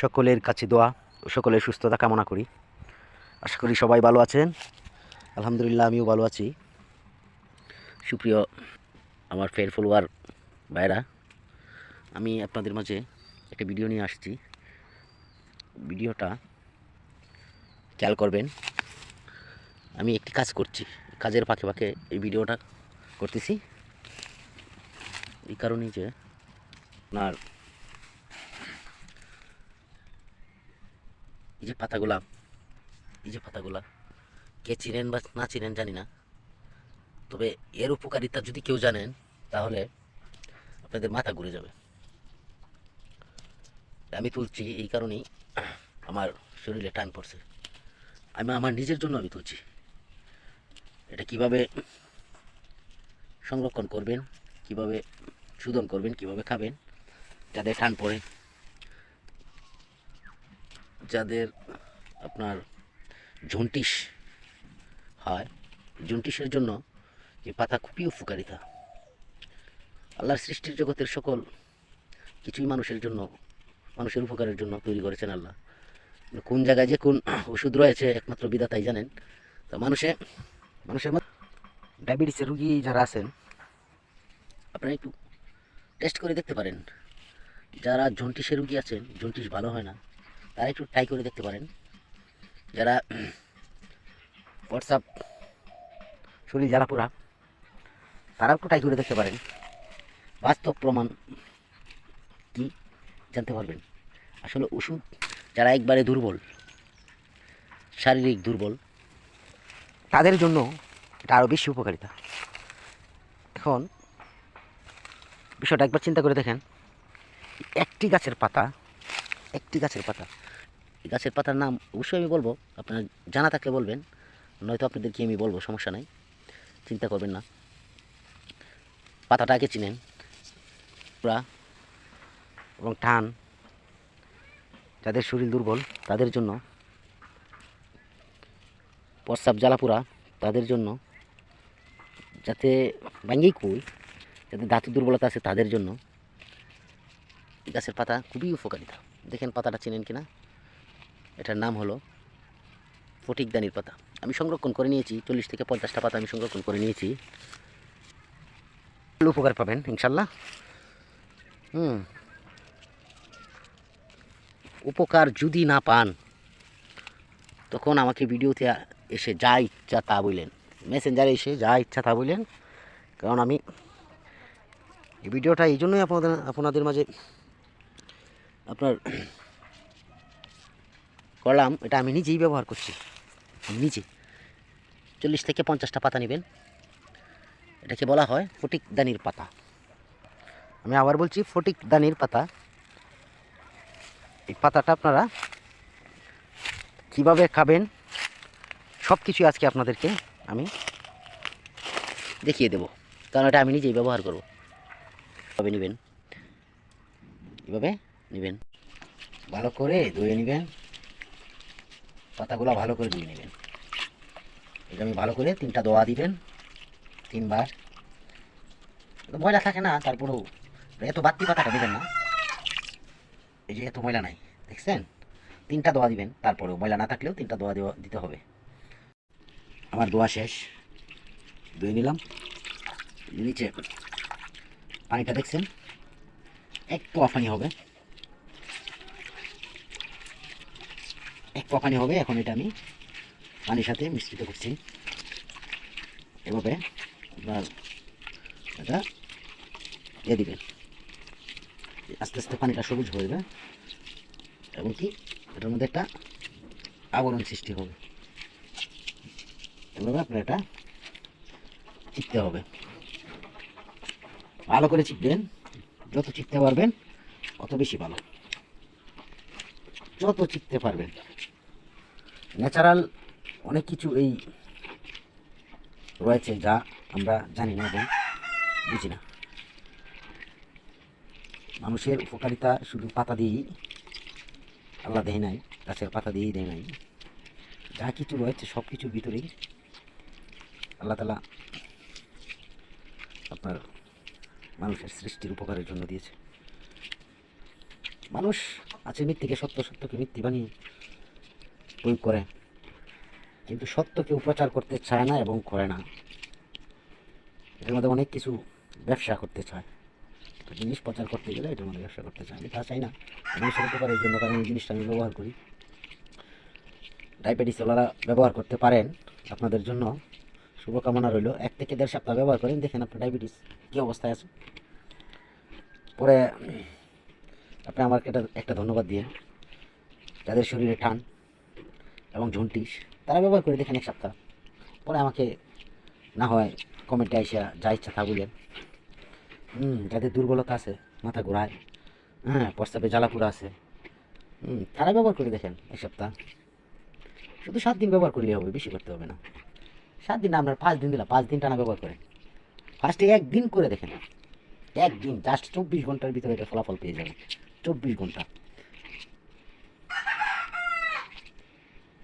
সকলের কাছে দোয়া সকলের সুস্থতা কামনা করি। আশা করি সবাই ভালো আছেন। আলহামদুলিল্লাহ, আমিও ভালো আছি। সুপ্রিয় আমার ফের ফলোয়ার ভাইরা, আমি আপনাদের মাঝে একটা ভিডিও নিয়ে আসছি। ভিডিওটা খেয়াল করবেন, আমি একটি কাজ করছি। কাজের ফাঁকে ফাঁকে এই ভিডিওটা করতেছি। এই কারণেই যে আপনার এই যে পাতাগুলা, এই যে পাতাগুলা, কে চিনেন বা না চিনেন জানি না। তবে এর উপকারিতা যদি কেউ জানেন, তাহলে আপনাদের মাথা ঘুরে যাবে। আমি তুলছি এই কারণেই আমার শরীরে টান পড়ছে। আমি আমার নিজের জন্য আমি তুলছি। এটা কীভাবে সংরক্ষণ করবেন, কীভাবে শোধন করবেন, কীভাবে খাবেন যাদের টান পড়ে। যাদের আপনার জন্টিস হয়, জন্টিসের জন্য এই পাতা খুবই উপকারিতা। আল্লাহর সৃষ্টির জগতের সকল কিছুই মানুষের জন্য, মানুষের উপকারের জন্য তৈরি করেছেন আল্লাহ। কোন জায়গায় যে কোন ওষুধ রয়েছে, একমাত্র বিধাতাই জানেন। তা মানুষে, মানুষের ডায়াবেটিসের রুগী যারা আছেন, আপনারা একটু টেস্ট করে দেখতে পারেন। যারা জন্টিসের রুগী আছেন, জন্টিস ভালো হয় না তারা একটু ট্রাই করে দেখতে পারেন। যারা হোয়াটসঅ্যাপ শরীর জ্বালা পোড়া তারা একটু ট্রাই করে দেখতে পারেন। বাস্তব প্রমাণ কি জানতে পারবেন? আসলে ওষুধ যারা একবারে দুর্বল, শারীরিক দুর্বল, তাদের জন্য এটা আরও বেশি উপকারিতা। এখন বিষয়টা একবার চিন্তা করে দেখেন। একটি গাছের পাতা, একটি গাছের পাতা গাছের পাতার নাম অবশ্যই আমি বলব। আপনার জানা থাকলে বলবেন, নয়তো আপনাদেরকে আমি বলব, সমস্যা নাই। চিন্তা করবেন না। পাতাটা আগে চিনেন। পুরা এবং টান যাদের শরীর দুর্বল, তাদের জন্য। প্রস্রাব জ্বালাপুরা তাদের জন্য। যাতে ভাঙ্গেই কই যাতে ধাতু দুর্বলতা আছে, তাদের জন্য। গাছের পাতা খুবই উপকারিতা। দেখেন পাতাটা চেনেন কিনা? এটার নাম হলো ফটিকদানির পাতা। আমি সংরক্ষণ করে নিয়েছি, চল্লিশ থেকে পঞ্চাশটা পাতা আমি সংরক্ষণ করে নিয়েছি। উপকার পাবেন, ইনশাল্লাহ। হুম। উপকার যদি না পান, তখন আমাকে ভিডিওতে এসে যা ইচ্ছা তা বললেন মেসেঞ্জারে এসে যা ইচ্ছা তা বললেন কারণ আমি এই ভিডিওটা এই জন্যই আপনাদের আপনাদের মাঝে আপনার করলাম, এটা আমি নিজেই ব্যবহার করছি। আমি নিজে। চল্লিশ থেকে পঞ্চাশটা পাতা নেবেন। এটাকে বলা হয় ফটিক দানির পাতা। আমি আবার বলছি ফটিক দানির পাতা। এই পাতাটা আপনারা কীভাবে খাবেন সব কিছু আজকে আপনাদেরকে আমি দেখিয়ে দেব। কারণ এটা আমি নিজেই ব্যবহার করব। কীভাবে নেবেন। কীভাবে নেবেন। ভালো করে ধুয়ে নেবেন। পাতাগুলো ভালো করে ধুয়ে নেবেন। এটা আমি ভালো করে তিনটা দোয়া দিবেন, তিনবার। ময়লা থাকে না, তারপরেও এত বাড়তি পাতাটা দেবেন না। এই যে এত ময়লা নাই, দেখছেন? তিনটা দোয়া দিবেন, তারপরেও ময়লা না থাকলেও তিনটা দোয়া দেওয়া, দিতে হবে। আমার দোয়া শেষ। ধুয়ে নিলাম। নিচে পানিটা দেখছেন? একটু পানি হবে। এক পানি হবে, এখন এটা আমি পানির সাথে মিশ্রিত করছি। এভাবে আপনার এটা দিয়ে দিবেন। আস্তে আস্তে পানিটা সবুজ হয়ে যাবে এবং কি এটার মধ্যে একটা আবরণ সৃষ্টি হবে। এভাবে আপনার এটা চিপতে হবে। ভালো করে চিপবেন, যত চিপতে পারবেন, অত বেশি ভালো। যত চিপতে পারবেন। ন্যাচারাল অনেক কিছু এই রয়েছে যা আমরা জানি না এবং বুঝি না। মানুষের উপকারিতা শুধু পাতা দিয়েই আল্লাহ দেয় নাই, গাছের পাতা দিয়েই দেয় নাই। যা কিছু রয়েছে, সব কিছুর ভিতরেই আল্লাহ তালা আপনার মানুষের সৃষ্টির উপকারের জন্য দিয়েছে। মানুষ আছে মিথ্যেকে সত্য, সত্যকে মিথ্যে বানিয়ে প্রয়োগ করে। কিন্তু সত্য কেউ প্রচার করতে চায় না এবং করে না। এটার মধ্যে অনেক কিছু ব্যবসা করতে চায়। জিনিস প্রচার করতে গেলে এটার মধ্যে ব্যবসা করতে চায়। আমি তা চাই না। মানুষের উপকারের জন্য কারণ এই জিনিসটা আমি ব্যবহার করি। ডায়াবেটিস ওনারা ব্যবহার করতে পারেন আপনাদের জন্য। শুভকামনা রইল। এক থেকে দেড় সপ্তাহ ব্যবহার করেন। দেখেন আপনার ডায়াবেটিস কী অবস্থায় আছে। পরে আপনি আমাকে একটা একটা ধন্যবাদ দিয়ে, যাদের শরীরে টান এবং জন্টিস তারা ব্যবহার করে দেখেন এক সপ্তাহ। পরে আমাকে না হয় কমেন্টে আইসা যা ইচ্ছা তা বলেন। হুম, যাদের দুর্বলতা আছে, মাথা ঘোরায়। হ্যাঁ প্রস্তাবে জ্বালাপুরা আছে। হুম, তারা ব্যবহার করে দেখেন এক সপ্তাহ। শুধু সাত দিন ব্যবহার করলেই হবে, বেশি করতে হবে না। সাত দিন আপনার পাঁচ দিন দিলাম, পাঁচ দিন টানা ব্যবহার করেন। ফার্স্টে একদিন করে দেখেন। একদিন জাস্ট চব্বিশ ঘণ্টার ভিতরে এটা ফলাফল পেয়ে যাবেন। চব্বিশ ঘণ্টা।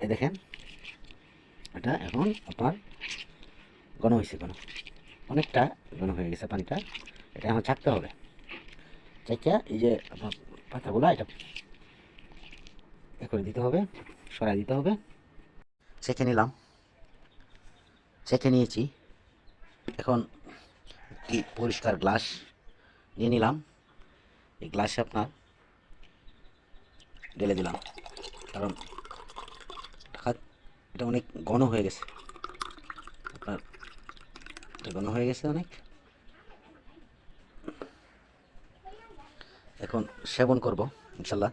এই দেখেন, এটা এখন আপনার ঘন হয়েছে ঘন অনেকটা ঘন হয়ে গেছে পানিটা, এটা এখন চাকতে হবে। চাকিয়া এই যে আপনার পাতাগুলো, এটা এ করে দিতে হবে, সরাই দিতে হবে। সেঁকে নিলাম। সেঁকে নিয়েছি। এখন একটি পরিষ্কার গ্লাস নিয়ে নিলাম। এই গ্লাসে আপনার ঢেলে দিলাম। কারণ এটা অনেক ঘন হয়ে গেছে। আপনার এটা ঘন হয়ে গেছে অনেক। এখন সেবন করব, ইনশাল্লাহ।